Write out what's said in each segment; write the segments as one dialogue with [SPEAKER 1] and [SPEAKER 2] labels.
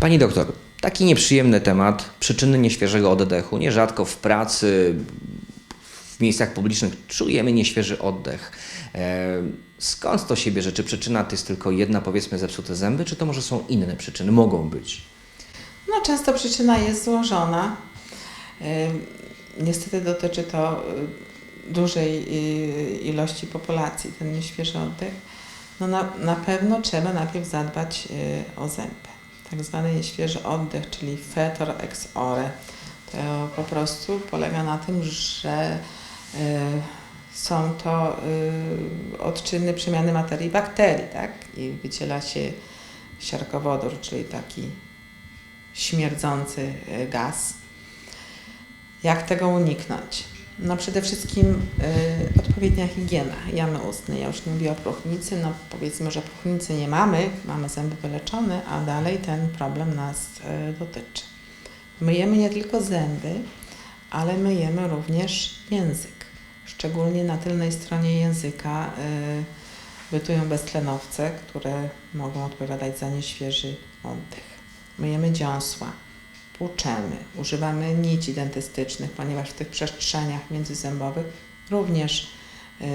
[SPEAKER 1] Pani doktor, taki nieprzyjemny temat, przyczyny nieświeżego oddechu. Nierzadko w pracy, w miejscach publicznych czujemy nieświeży oddech. E, skąd to się bierze? Czy przyczyna to jest tylko jedna, powiedzmy, zepsute zęby, czy to może są inne przyczyny? Mogą być.
[SPEAKER 2] No, często przyczyna jest złożona. Ym, Niestety dotyczy to y, dużej ilości populacji, ten nieświeży oddech. No na, na pewno trzeba najpierw zadbać o zęby. Tak zwany nieświeży oddech, czyli fetor ex ore. To po prostu polega na tym, że y, są to y, odczyny przemiany materii bakterii, tak? I wydziela się siarkowodór, czyli taki śmierdzący y, gaz. Jak tego uniknąć? No przede wszystkim y, odpowiednia higiena jamy ustnej. Ja już nie mówię o próchnicy, no powiedzmy, że próchnicy nie mamy, mamy zęby wyleczone, a dalej ten problem nas y, dotyczy. Myjemy nie tylko zęby, ale myjemy również język. Szczególnie na tylnej stronie języka y, bytują beztlenowce, które mogą odpowiadać za nieświeży oddech. Myjemy dziąsła, płuczemy, używamy nici dentystycznych, ponieważ w tych przestrzeniach międzyzębowych również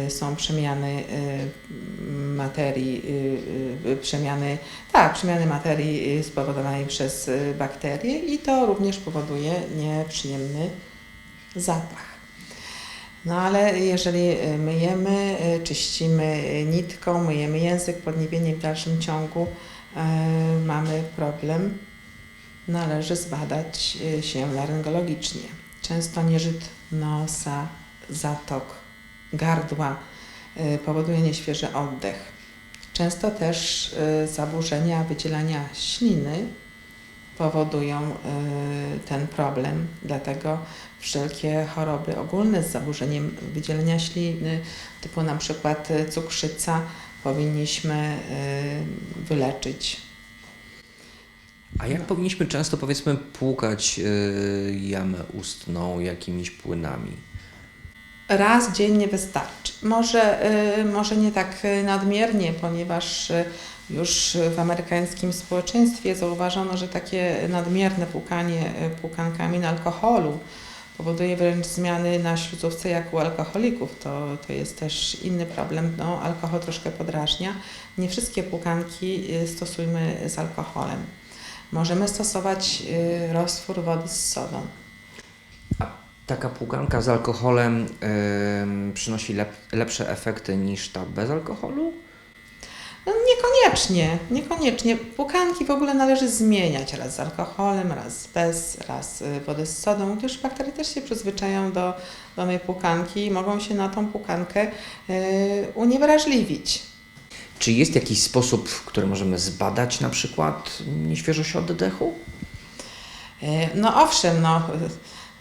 [SPEAKER 2] y, są przemiany y, materii, y, przemiany, tak, przemiany materii spowodowanej przez bakterie i to również powoduje nieprzyjemny zapach. No ale jeżeli myjemy, czyścimy nitką, myjemy język, podniebienie w dalszym ciągu, mamy problem, należy zbadać y, się laryngologicznie. Często nieżyt nosa, zatok, gardła y, powoduje nieświeży oddech. Często też y, zaburzenia wydzielania śliny powodują ten problem, dlatego wszelkie choroby ogólne z zaburzeniem wydzielenia śliny, typu na przykład cukrzyca, powinniśmy wyleczyć.
[SPEAKER 1] A jak powinniśmy często, powiedzmy, płukać y, jamę ustną jakimiś płynami?
[SPEAKER 2] Raz dziennie wystarczy. Może, y, może nie tak nadmiernie, ponieważ y, już w amerykańskim społeczeństwie zauważono, że takie nadmierne płukanie y, płukankami na alkoholu powoduje wręcz zmiany na śluzówce jak u alkoholików. To, to jest też inny problem. No, alkohol troszkę podrażnia. Nie wszystkie płukanki y, stosujmy z alkoholem. Możemy stosować y, roztwór wody z sodą.
[SPEAKER 1] Taka płukanka z alkoholem ym, przynosi lep, lepsze efekty niż ta bez alkoholu?
[SPEAKER 2] No, niekoniecznie, niekoniecznie. Płukanki w ogóle należy zmieniać raz z alkoholem, raz bez, raz y, wodę z sodą, gdyż bakterie też się przyzwyczają do danej płukanki i mogą się na tą płukankę y, uniewrażliwić.
[SPEAKER 1] Czy jest jakiś sposób, w który możemy zbadać na przykład nieświeżość oddechu?
[SPEAKER 2] Y, No owszem, no,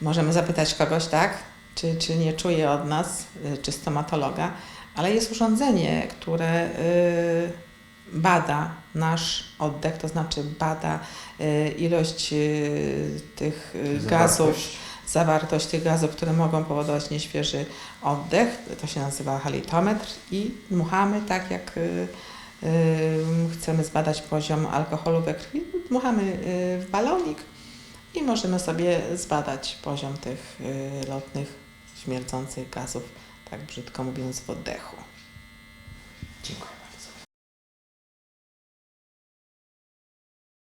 [SPEAKER 2] możemy zapytać kogoś, tak, czy, czy nie czuje od nas, y, czy stomatologa, ale jest urządzenie, które y, bada nasz oddech, to znaczy bada y, ilość y, tych y, gazów, zawartość tych gazów, które mogą powodować nieświeży oddech. To się nazywa halitometr i dmuchamy tak jak y, y, chcemy zbadać poziom alkoholu we krwi. Dmuchamy y, w balonik i możemy sobie zbadać poziom tych lotnych, śmierdzących gazów, tak brzydko mówiąc, w oddechu.
[SPEAKER 1] Dziękuję.